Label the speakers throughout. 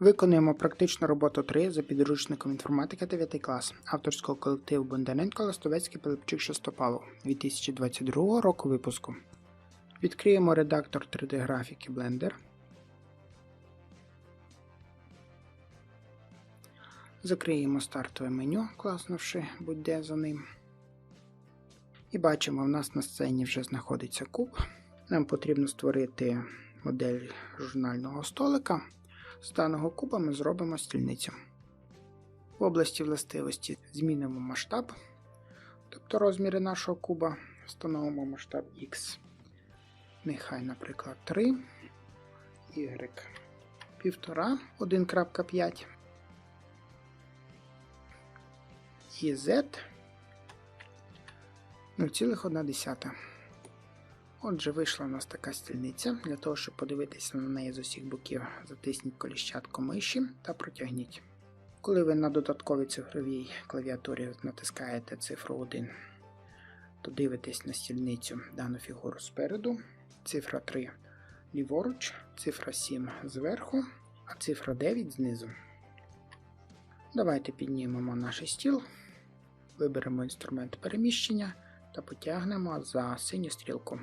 Speaker 1: Виконуємо практичну роботу 3 за підручником інформатика 9 клас авторського колективу Бондаренко Ластовецький Пилипчик Шестопалов 2022 року випуску. Відкриємо редактор 3D графіки Blender. Закриємо стартове меню, класнувши будь-де за ним. І бачимо, в нас на сцені вже знаходиться куб. Нам потрібно створити модель журнального столика. З даного куба ми зробимо стільницю. В області властивості змінимо масштаб, тобто розміри нашого куба, встановимо масштаб X. Нехай, наприклад, 3, Y 1,5, 1.5 і Z 0,1. Отже, вийшла у нас така стільниця. Для того, щоб подивитися на неї з усіх боків, затисніть коліщатку миші та протягніть. Коли ви на додатковій цифровій клавіатурі натискаєте цифру 1, то дивитесь на стільницю дану фігуру спереду, цифра 3 ліворуч, цифра 7 зверху, а цифра 9 знизу. Давайте піднімемо наш стіл, виберемо інструмент переміщення та потягнемо за синю стрілку.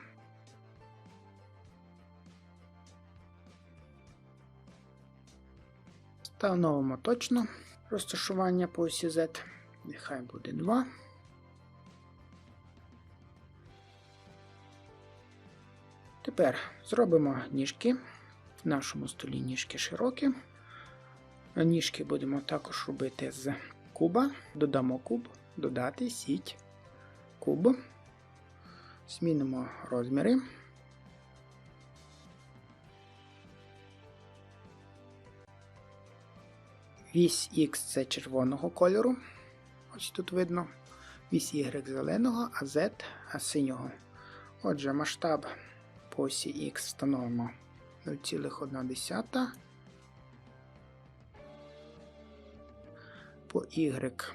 Speaker 1: Встановимо точно розташування по осі Z. Нехай буде 2. Тепер зробимо ніжки. В нашому столі ніжки широкі. Ніжки будемо також робити з куба. Додамо куб, додати сіть куб. Змінимо розміри. Вісь X це червоного кольору. Ось тут видно. Вісь Y зеленого, а Z синього. Отже, масштаб по осі X встановимо 0,1. По Y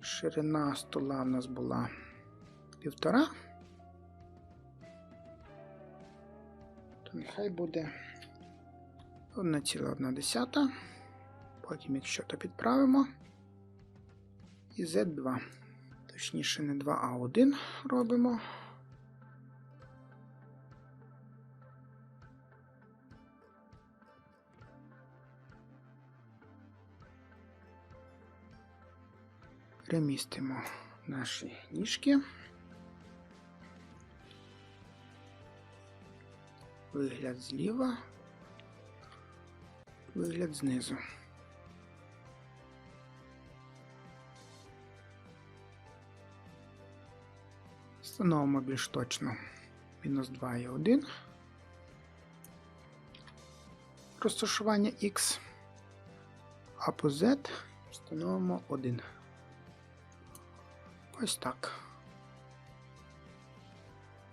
Speaker 1: ширина стола в нас була 1,5. То нехай буде 1,1. Потім, якщо то підправимо. І Z2. Точніше, не 2, а 1 робимо. Перемістимо наші ніжки. Вигляд зліва, вигляд знизу. Встановимо більш точно мінус 2 і 1. Розташування X, а по Z встановимо 1. Ось так.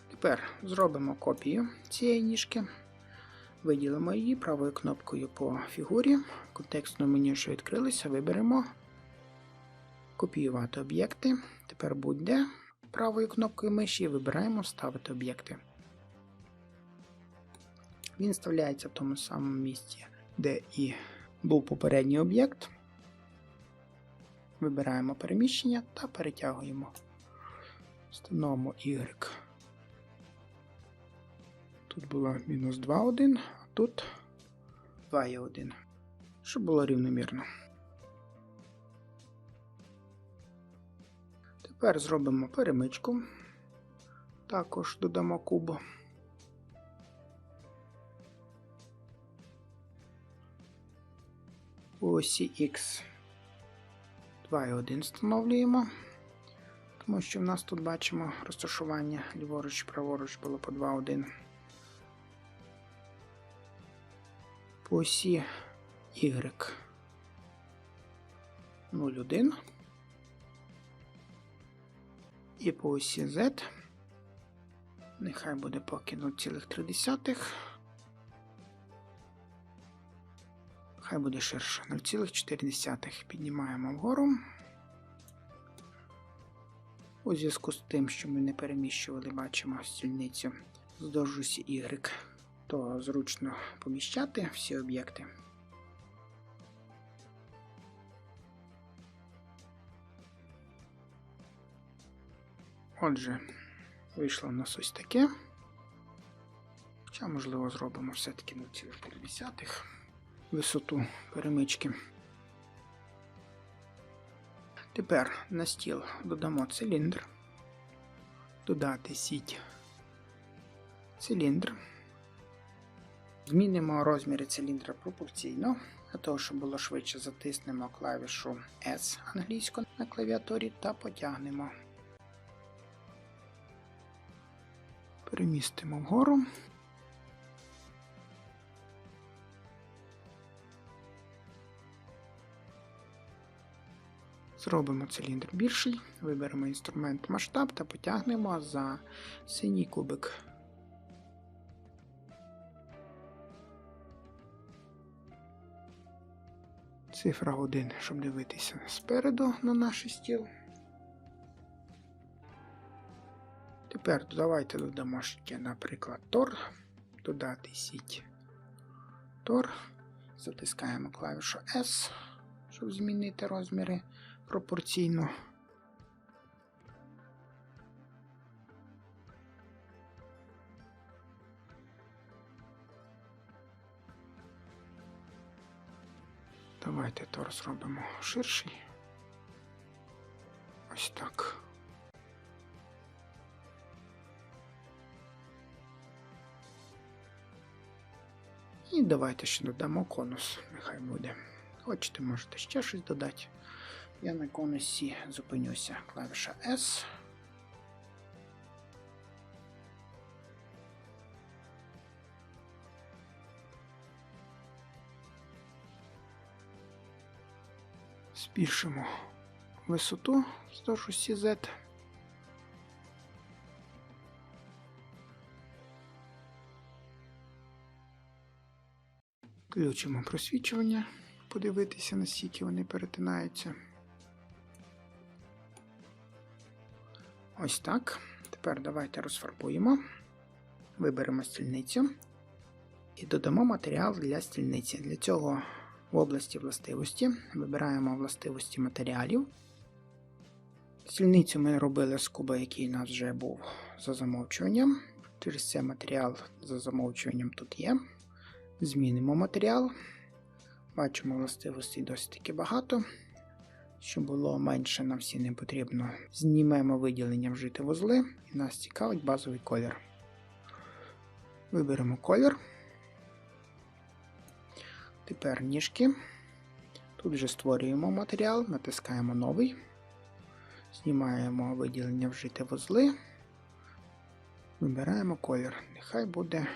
Speaker 1: Тепер зробимо копію цієї ніжки. Виділимо її правою кнопкою по фігурі. Контекстно меню, що відкрилося, виберемо копіювати об'єкти. Тепер будь-де правою кнопкою миші вибираємо Вставити об'єкти. Він вставляється в тому самому місці, де і був попередній об'єкт. Вибираємо переміщення та перетягуємо. Встановимо Y. Тут було мінус 2, 1, а тут 2 є 1, щоб було рівномірно. Тепер зробимо перемичку. Також додамо куб. У осі X 2 і 1 встановлюємо, тому що в нас тут бачимо розташування ліворуч праворуч було по 2, 1. По осі Y 0, 1. І по осі Z. Нехай буде поки 0,3. Хай буде ширше 0,4. Піднімаємо вгору. У зв'язку з тим, що ми не переміщували, бачимо стільницю вздовж осі Y, то зручно поміщати всі об'єкти. Отже, вийшло в нас ось таке. Хоча, можливо, зробимо все-таки 0,5 висоту перемички. Тепер на стіл додамо циліндр, додати сіть циліндр. Змінимо розміри циліндра пропорційно. Для того, щоб було швидше, затиснемо клавішу S англійську на клавіатурі та потягнемо. Перемістимо вгору. Зробимо циліндр більший, виберемо інструмент масштаб та потягнемо за синій кубик. Цифра 1, щоб дивитися спереду на наш стіл. Тепер давайте додамо ще, наприклад, Тор, додати сіть Тор, затискаємо клавішу S, щоб змінити розміри пропорційно. Давайте Тор зробимо ширший. Ось так. Давайте ще додамо конус, нехай буде. Хочете, можете ще щось додати. Я на конусі зупинюся. Клавіша S. Збільшимо висоту вздовж осі Z. Включимо просвічування, подивитися, наскільки вони перетинаються. Ось так. Тепер давайте розфарбуємо, виберемо стільницю і додамо матеріал для стільниці. Для цього в області властивості вибираємо властивості матеріалів. Стільницю ми робили з куба, який у нас вже був за замовчуванням. Через це матеріал за замовчуванням тут є. Змінимо матеріал. Бачимо властивостей досить таки багато. Щоб було менше, нам всі не потрібно. Знімемо виділення вжити вузли і нас цікавить базовий колір. Виберемо колір. Тепер ніжки. Тут вже створюємо матеріал, натискаємо новий. Знімаємо виділення вжити вузли. Вибираємо колір. Нехай буде.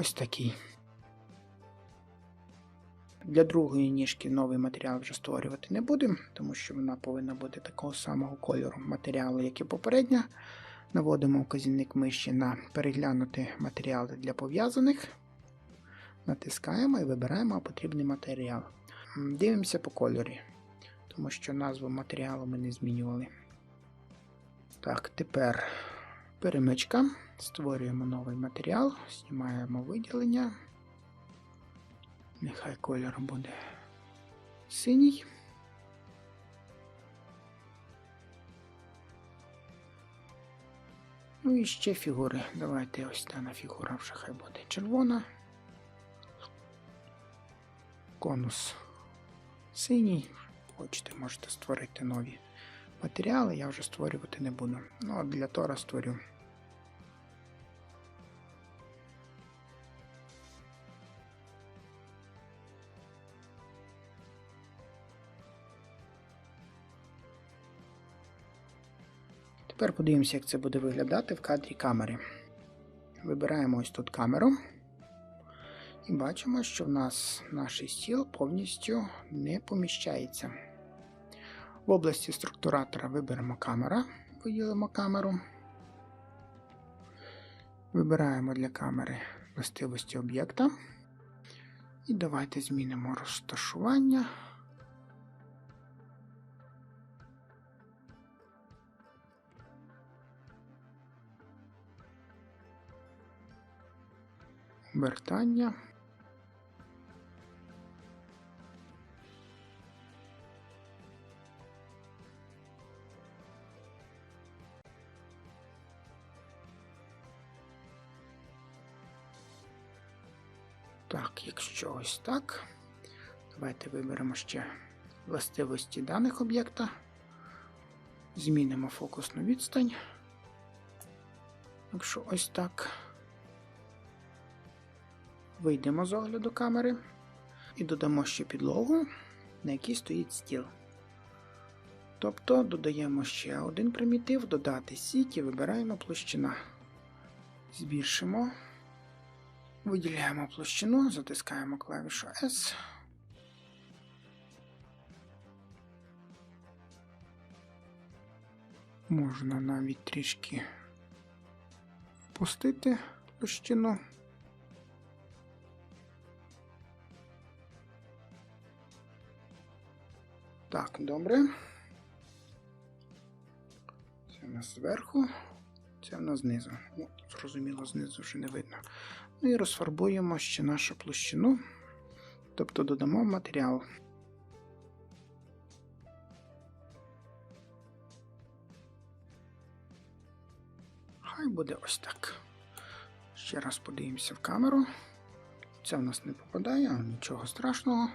Speaker 1: Ось такий. Для другої ніжки новий матеріал вже створювати не будемо, тому що вона повинна бути такого самого кольору матеріалу, як і попередня. Наводимо вказівник миші на переглянути матеріали для пов'язаних. Натискаємо і вибираємо потрібний матеріал. Дивимося по кольорі, тому що назву матеріалу ми не змінювали. Так, тепер перемичка. Створюємо новий матеріал, знімаємо виділення. Нехай кольор буде синій. Ну і ще фігури. Давайте ось дана фігура вже хай буде червона. Конус синій. Хочете, можете створити нові матеріали, я вже створювати не буду. Ну, для Тора створю. Тепер подивимося, як це буде виглядати в кадрі камери. Вибираємо ось тут камеру. І бачимо, що в нас наш стіл повністю не поміщається. В області структуратора виберемо камера, виділимо камеру. Вибираємо для камери властивості об'єкта. І давайте змінимо розташування. Обертання. Ось так. Давайте виберемо ще властивості даних об'єкта. Змінимо фокусну відстань. Якщо ось так. Вийдемо з огляду камери і додамо ще підлогу, на якій стоїть стіл. Тобто додаємо ще один примітив, додати сіть і вибираємо площина. Збільшимо. Виділяємо площину, затискаємо клавішу S. Можна навіть трішки пустити площину. Так, добре. Це в нас зверху, це в нас знизу. Ну, зрозуміло, знизу вже не видно. Ну і розфарбуємо ще нашу площину, тобто додамо матеріал. Хай буде ось так. Ще раз подивимося в камеру. Це в нас не попадає, нічого страшного.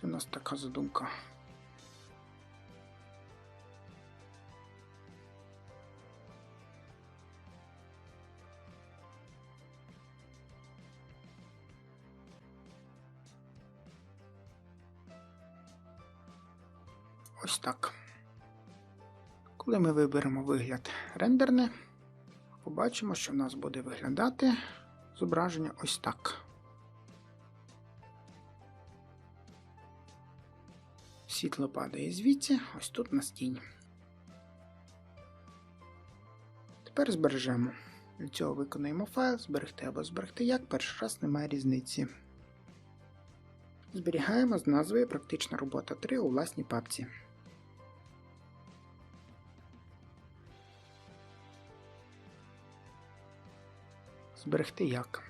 Speaker 1: Це в нас така задумка. Коли ми виберемо вигляд рендерне, побачимо, що в нас буде виглядати зображення ось так. Світло падає звідси, ось тут на стінь. Тепер збережемо. Для цього виконаємо файл, зберегти або зберегти як, перший раз немає різниці. Зберігаємо з назвою Практична робота 3 у власній папці. Зберегти як.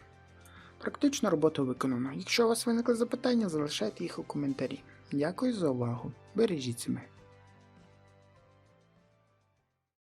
Speaker 1: Практично робота виконана. Якщо у вас виникли запитання, залишайте їх у коментарі. Дякую за увагу. Бережіть себе.